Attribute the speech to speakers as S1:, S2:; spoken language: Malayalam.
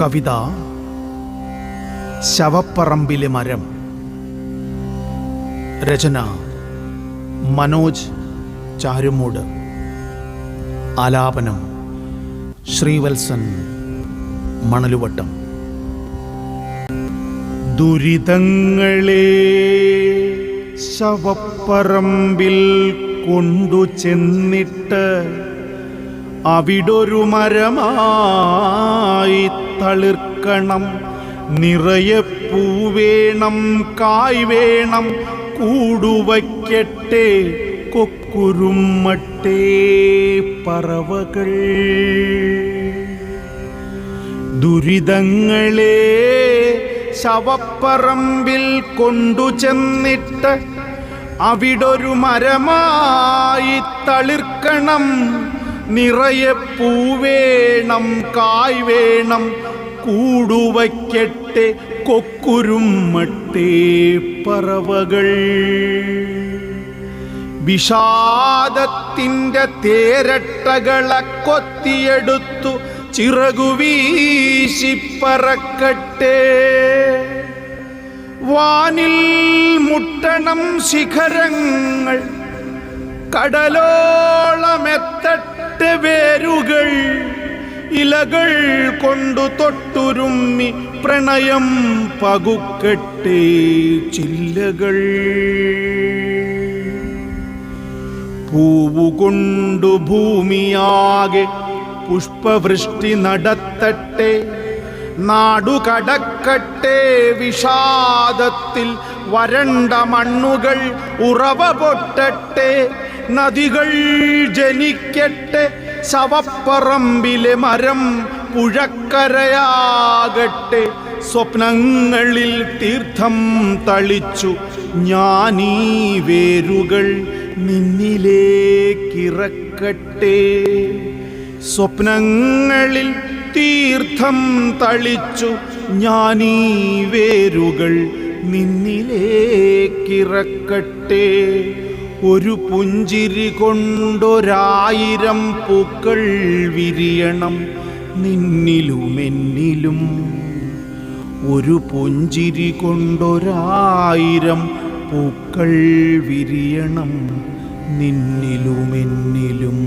S1: കവിത ശവപ്പറമ്പിലെ മരം. രചന മനോജ് ചാരുമൂട്. ആലാപനം ശ്രീവത്സൻ മണലുവട്ടം. ദുരിതങ്ങളെ ശവപ്പറമ്പിൽ കൊണ്ടു ചെന്നിട്ട് അവിടൊരു മരമായി തളിർക്കണം നിറയെ പൂവേണം കായ് വേണം കൂടുവയ്ക്കട്ടെ. കൊക്കുരുമ്മട്ടേ പറവകൾ. ദുരിതങ്ങളെ ശവപ്പറമ്പിൽ കൊണ്ടു ചെന്നിട്ട് അവിടൊരു മരമായി തളിർക്കണം. നിറയെ പൂവേണം കായ് വേണം കൂടുവയ്ക്കട്ടെ കൊക്കുരുമട്ടേ പറവകൾ. വിഷാദത്തിന്റെ തേരട്ടകളെ കൊത്തിയെടുത്തു ചിറകു വീശി പറക്കട്ടെ. വാനിൽ മുട്ടണം ശിഖരങ്ങൾ കടലോളമെത്തട്ടെ വേരുകൾ. ഇലകൾ കൊണ്ടു തൊട്ടുരുമ്മി പ്രണയം പകുക്കട്ടെ ചില്ലകൾ. പൂവുകൊണ്ടു ഭൂമിയാകെ പുഷ്പവൃഷ്ടി നടത്തട്ടെ നാടുകടക്കട്ടെ വിഷാദത്തിൽ വരണ്ട മണ്ണുകൾ ഉറവ പൊട്ടട്ടെ നദികൾ ജനിക്കട്ടെ ശവപ്പറമ്പിലെ മരം പുഴക്കരയാകട്ടെ സ്വപ്നങ്ങളിൽ തീർത്ഥം തളിച്ചു. ഞാനീ വേരുകൾ നിന്നിലേക്കിറക്കട്ടെ. സ്വപ്നങ്ങളിൽ തീർത്ഥം തളിച്ചു. ഞാനീ വേരുകൾ നിന്നിലേക്കിറക്കട്ടെ. ഒരു പുഞ്ചിരി കൊണ്ടൊരായിരം പൂക്കൾ വിരിയണം. നിന്നിലുമെന്നിലും ഒരു പുഞ്ചിരി കൊണ്ടൊരായിരം പൂക്കൾ വിരിയണം. നിന്നിലുമെന്നിലും